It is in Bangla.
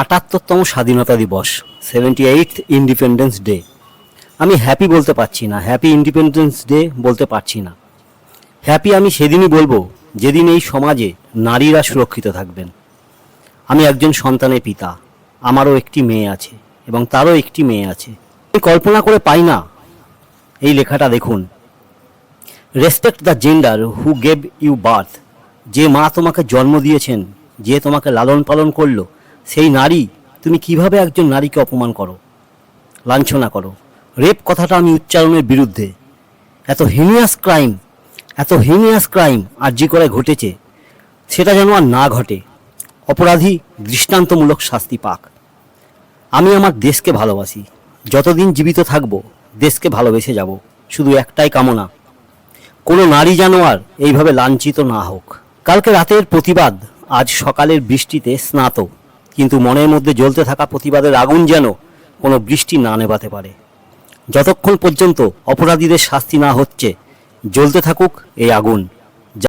আটাত্তরতম স্বাধীনতা দিবস সেভেন্টি এইট ইন্ডিপেন্ডেন্স ডে আমি হ্যাপি বলতে পারছি না হ্যাপি ইন্ডিপেন্ডেন্স ডে বলতে পারছি না। হ্যাপি আমি সেদিনই বলব, যেদিন এই সমাজে নারীরা সুরক্ষিত থাকবেন। আমি একজন সন্তানের পিতা, আমারও একটি মেয়ে আছে, এবং তারও একটি মেয়ে আছে। আমি কল্পনা করে পাই না, এই লেখাটা দেখুন। Respect the gender who gave you birth যে মা তোমাকে জন্ম দিয়েছেন, যে তোমাকে লালন পালন করল সেই নারী, তুমি কীভাবে একজন নারীকে অপমান করো? লাঞ্ছনা করো। রেপ কথাটা আমি উচ্চারণের বিরুদ্ধে। এত হিনিয়াস ক্রাইম এত হিনিয়াস ক্রাইম আর্জি করে ঘটেছে, সেটা যেন আর না ঘটে। অপরাধী দৃষ্টান্তমূলক শাস্তি পাক। আমি আমার দেশকে ভালোবাসি। যতদিন জীবিত থাকব, দেশকে ভালোবেসে যাব। শুধু একটাই কামনা, কোনো নারী জানোয়ার এইভাবে লাঞ্ছিত না হোক। কালকে রাতের প্রতিবাদ, আজ সকালের বৃষ্টিতে স্নাত। কিন্তু মনের মধ্যে জ্বলতে থাকা প্রতিবাদের আগুন যেন কোনো বৃষ্টি না নেবাতে পারে। যতক্ষণ পর্যন্ত অপরাধীদের শাস্তি না হচ্ছে, জ্বলতে থাকুক এই আগুন।